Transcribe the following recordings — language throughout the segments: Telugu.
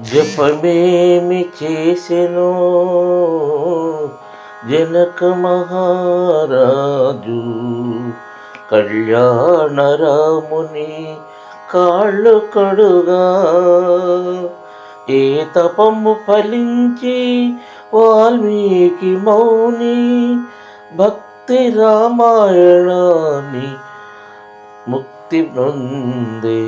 జపమేమి చేసెను? జనక మహారాజు కళ్యాణ రాముని కాళ్ళు కడుగా ఏ తపము ఫలించి వాల్మీకి మౌని భక్తి రామాయణాన్ని ముక్తి నొందే.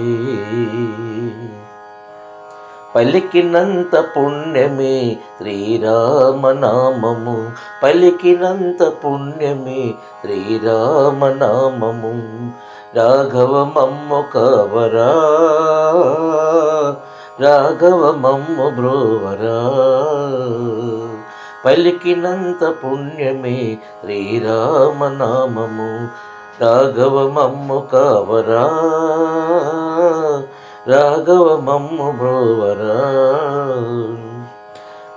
పలికినంత పుణ్యమే శ్రీరామనామము. పలికినంత పుణ్యమే శ్రీరామనామము. రాఘవ మమ్ము కవరా రాఘవ మమ్ము బ్రోవరా. పలికినంత పుణ్యమే శ్రీరామనామము. రాఘవ మమ్ము కవరా రాఘవ మమ్ము బ్రోవరా.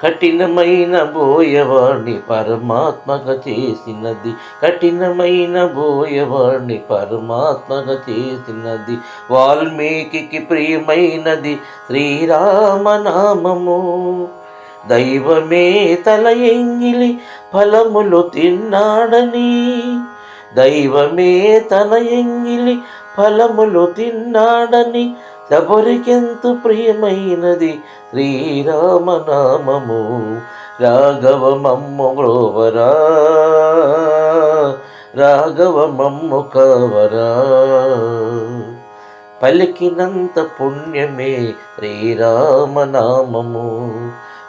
కఠినమైన బోయవాణ్ణి పరమాత్మక చేసినది. కఠినమైన బోయవాణ్ణి పరమాత్మక చేసినది. వాల్మీకి ప్రియమైనది శ్రీరామనామము. దైవమే తల ఎంగిలి ఫలములు తిన్నాడని. దైవమే తల ఎంగిలి ఫలములు తిన్నాడని. ఎవరికెంత ప్రియమైనది శ్రీరామనామము? రాఘవ మమ్ము బ్రోవరా రాఘవ మమ్ము కవరా? పలికినంత పుణ్యమే శ్రీరామనామము.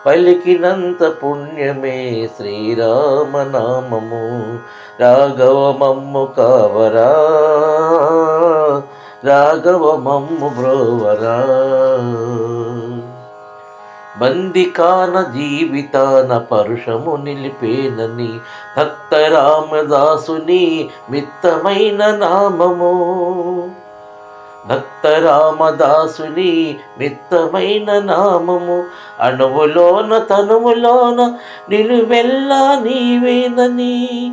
పలికినంత పుణ్యమే శ్రీరామనామము. రాఘవ మమ్ము కవరా రాఘవ మమ్ము బ్రోవరా. బందికాన జీవితాన పరుషము నిలిపేనని భక్త రామదాసుని మిత్తమైన నామము. భక్త రామదాసుని మిత్తమైన నామము. అణువులోన తనువులోన నిలువెల్లా నీవేనని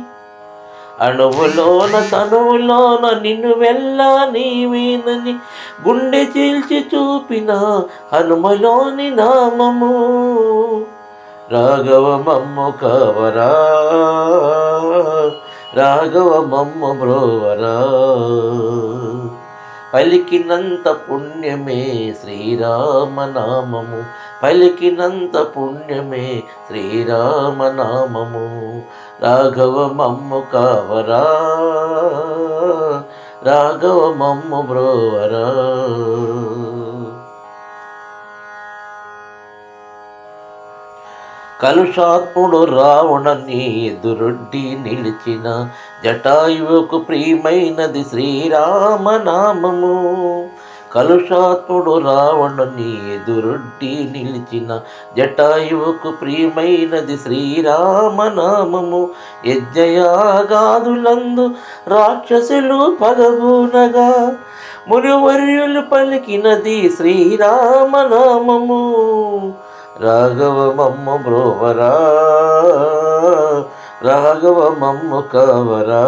అణువులోన తనువులోన నిన్ను వెళ్ళా నీవేనని గుండె చీల్చి చూపిన హనుమలోని నామము. రాఘవ మమ్ము కవరా రాఘవ మమ్మ బ్రోవరా. పలికినంత పుణ్యమే శ్రీరామనామము. పలికినంత పుణ్యమే శ్రీరామనామము. రాఘవ మమ్ము కావరా రాఘవ మమ్ము బ్రోవరా. కలుషాత్ముడు రావణని ఎదురొడ్డి నిలిచిన జటాయువుకు ప్రియమైనది శ్రీరామనామము. కలుషాత్ముడు రావణుని ఎదురొడ్డి నిలిచిన జటాయువుకు ప్రియమైనది శ్రీరామనామము. యజ్ఞయాగాదులందు రాక్షసులు పగబూనగా మునివర్యులు పలికినది శ్రీరామనామము. రాఘవ మమ్మ బ్రోవరా రాఘవ మమ్మ కవరా.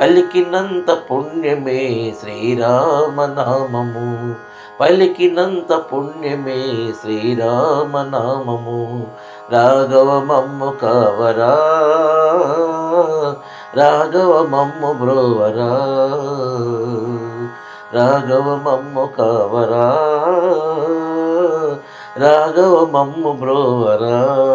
పలికినంత పుణ్యమే శ్రీరామనామము. పలికినంత పుణ్యమే శ్రీరామనామము. రాఘవ మమ్ము కవరా రాఘవ మమ్ము బ్రోవరా రాఘవ మమ్ము కవరా రాఘవ మమ్ము బ్రోవరా.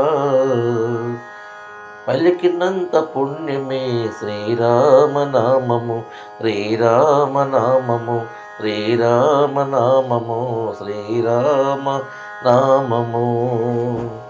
పలికినంత పుణ్యమే శ్రీరామనామము. శ్రీరామనామము శ్రీరామనామము శ్రీరామ నామము